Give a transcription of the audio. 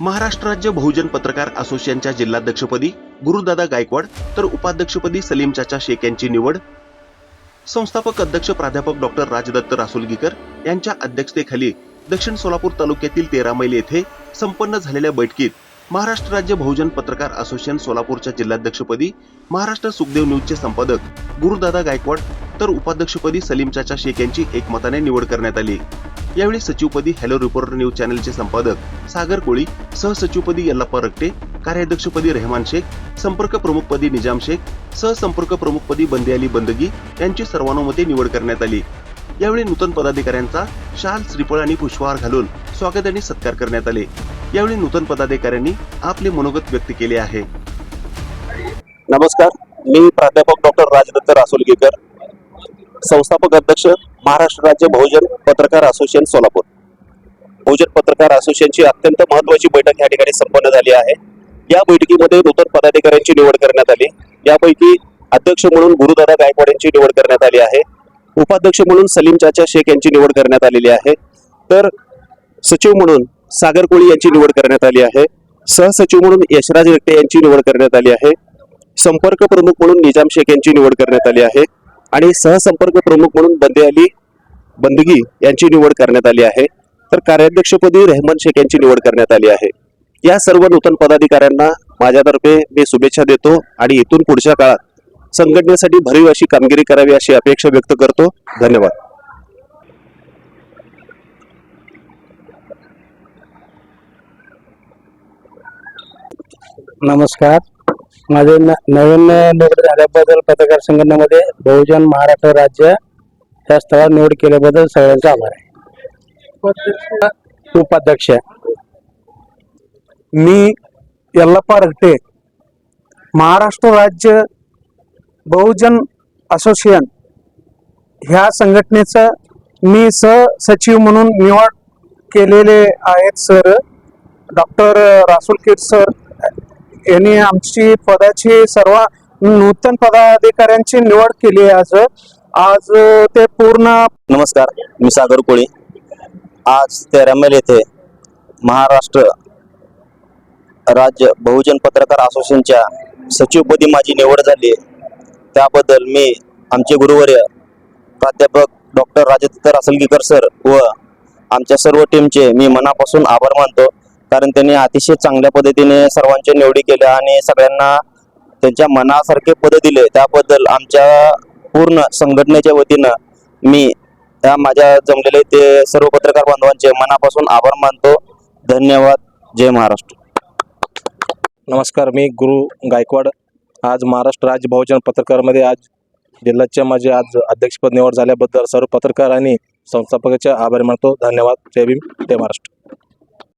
महाराष्ट्र राज्य बहुजन पत्रकार असोसिएशनच्या जिल्हाध्यक्षपदी गुरुदादा गायकवाड तर उपाध्यक्षपदी सलीम चाचा शेख यांची निवड. संस्थापक अध्यक्ष प्राध्यापक डॉक्टर राजदत्त रासुलगीकर यांच्या अध्यक्षतेखाली दक्षिण सोलापूर तालुक्यातील तेरा मैल येथे संपन्न झालेल्या बैठकीत महाराष्ट्र राज्य बहुजन पत्रकार असोसिएशन सोलापूरच्या जिल्हाध्यक्षपदी महाराष्ट्र सुखदेव न्यूजचे संपादक गुरुदादा गायकवाड तर उपाध्यक्षपदी सलीम चाचा शेख यांची एकमताने निवड करण्यात आली. यावेळी सचिवपदी हॅलो रिपोर्टर न्यूज चॅनलचे संपादक सागर कोळी सहसचिवपदी यल्लाप्पा रक्टे कार्याध्यक्षपदी रेहमान शेख संपर्क प्रमुखपदी निजाम शेख सहसंपर्क प्रमुखपदी बंदे अली बंदगी यांची सर्वानुमते निवड करण्यात आली. यावेळी नूतन पदाधिकाऱ्यांचा शाल श्रीफळ आणि पुष्पहार घालून स्वागत आणि सत्कार करण्यात आले. यावेळी नूतन पदाधिकाऱ्यांनी आपले मनोगत व्यक्त केले आहे. नमस्कार. मी प्राध्यापक डॉक्टर राजदत्त रासोलगेकर. संस्थापक अध्यक्ष महाराष्ट्र राज्य बहुजन पत्रकार असोसिएशन सोलापूर. बहुजन पत्रकार असोसिएशनची अत्यंत महत्वाची बैठक या ठिकाणी संपन्न झाली आहे. या बैठकीमध्ये नूतन पदाधिकाऱ्यांची निवड करण्यात आली. यापैकी अध्यक्ष म्हणून गुरुदादा गायकवाड यांची निवड करण्यात आली आहे. उपाध्यक्ष म्हणून सलीम चाचा शेख यांची निवड करण्यात आलेली आहे. तर सचिव म्हणून सागर कोळी यांची निवड करण्यात आली आहे. सहसचिव म्हणून यशराज रेट्टे यांची निवड करण्यात आली आहे. संपर्क प्रमुख म्हणून निजाम शेख यांची निवड करण्यात आली आहे. आणि सहसंपर्क प्रमुख म्हणून बंदे अली बंदगी यांची निवड करण्यात आली आहे. तर कार्याध्यक्षपदी रेहमान शेख यांची निवड करण्यात आली आहे. या सर्व नूतन पदाधिकाऱ्यांना माझ्यातर्फे मी शुभेच्छा देतो आणि इथून पुढच्या काळात संघटनेसाठी भरीव अशी कामगिरी करावी अशी अपेक्षा व्यक्त करतो. धन्यवाद. नमस्कार. माझे नवीन निवड झाल्याबद्दल पत्रकार संघटनेमध्ये बहुजन महाराष्ट्र राज्य या स्थळात निवड केल्याबद्दल सगळ्यांचा आभार आहे. उपाध्यक्ष. मी यल्लप्पा रगटे महाराष्ट्र राज्य बहुजन असोसिएशन ह्या संघटनेचं मी सहसचिव म्हणून निवड केलेले आहेत सर. डॉक्टर रासुल किट सर यांनी आमची पदाची सर्व नूतन पदाधिकाऱ्यांची निवड केली आहे आज. आज ते पूर्ण नमस्कार मी सागर कोळी. आज तेरामेल येथे महाराष्ट्र राज्य बहुजन पत्रकार असोसिएशनच्या सचिवपदी माझी निवड झाली त्याबद्दल मी आमचे गुरुवर्य प्राध्यापक डॉक्टर राजदत्त रासलगीकर सर व आमच्या सर्व टीमचे मी मनापासून आभार मानतो. कारण त्यांनी अतिशय चांगल्या पद्धतीने सर्वांच्या निवडी केल्या आणि सगळ्यांना त्यांच्या मनासारखे पद दिले. त्याबद्दल आमच्या पूर्ण संघटनेच्या वतीनं मी त्या माझ्या जमलेले ते सर्व पत्रकार बांधवांचे मनापासून आभार मानतो. धन्यवाद. जय महाराष्ट्र. नमस्कार मी गुरु गायकवाड. आज महाराष्ट्र राज्य बहुजन पत्रकारमध्ये आज जिल्ह्याच्या माझे आज अध्यक्षपद निवड झाल्याबद्दल सर्व पत्रकार आणि संस्थापकाचे आभार मानतो. धन्यवाद. जय भीम. जय महाराष्ट्र.